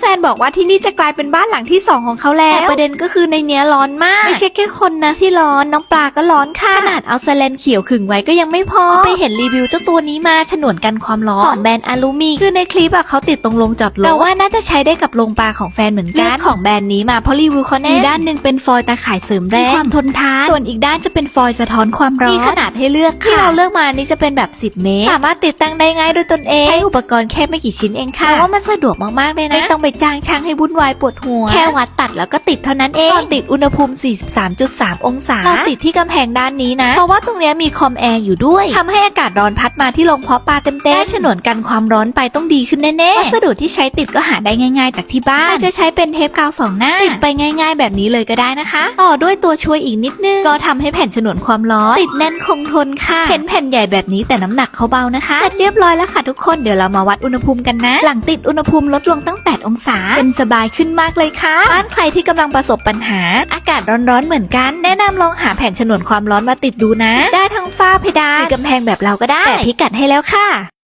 แฟนบอกว่าที่นี่จะกลายเป็นบ้านหลังที่สองของเขาแล้วแต่ประเด็นก็คือในเนี้ยร้อนมาก ไม่ใช่แค่คนนะที่ร้อนน้องปลาก็ร้อนค่ะขนาดเอาแซลนเขียวขึงไว้ก็ยังไม่พอ ไปเห็นรีวิวเจ้าตัวนี้มาฉนวนกันความร้อนของแบรนด์อาลูมีคือในคลิปอะเขาติดตรงลงจอดรถเราว่าน่าจะใช้ได้กับโรงปลาของแฟนเหมือนกันเลือกของแบรนด์นี้มาเพราะรีวิวเขาแน่นมีด้านหนึ่งเป็นฟอยล์ตาข่ายเสริมแรงมีความทนทานส่วนอีกด้านจะเป็นฟอยล์สะท้อนความร้อนมีขนาดให้เลือกค่ะที่เราเลือกมานี่จะเป็นแบบ 10 เมตร สามารถติดตั้งได้ง่ายด้วยตนเองใช้อุปกรณ์แค่ไม่กี่ชิ้นเองค่ะแต่ว่ามันสะดวกมากๆเลยนะไม่ต้องไปจ้างช่างให้วุ่นวายปวดหัว แค่วัดตัดแล้วก็ติดเท่านั้นเองตอนติดอุณหภูมิ 43.3 องศาเราติดที่กำแพงด้านนี้นะ เพราะว่าตรงเนี้ยมีคอมแอร์อยู่ด้วยทำให้อากาศร้อนพัดมาที่โรงเพาะปลาเต็มๆได้ฉนวนกันความร้อนไปต้องดีขึ้นแน่ๆวัสดุที่ใช้ติดก็หาได้ง่าย ๆ จากที่บ้านอาจจะใช้เป็นเทปกาวสองหน้าติดไปง่าย ๆ แบบนี้เลยก็ได้นะคะ ต่อด้วยตัวช่วยอีกนิดนึงก็ทำให้แผ่นฉนวนความร้อนติดแน่นคงทนค่ะเห็นแผ่นใหญ่แบบนี้แต่น้ำหนักเขาเบานะคะเสร็จเรียบร้อยแล้วค่ะทุกคนเดี๋ยวเรามาวัดอุณหภูมิกันนะ หลังติดอุณหภูมิลดลงตั้ง 8 องศาเป็นสบายขึ้นมากเลยค่ะบ้านใครที่กำลังประสบปัญหา อากาศร้อนๆเหมือนกัน แนะนำลองหาแผ่นฉนวนความร้อนมาติดดูนะ ได้ทั้งฝ้าเพดานหรือกำแพงแบบเราก็ได้แปะพิกัดให้แล้วค่ะ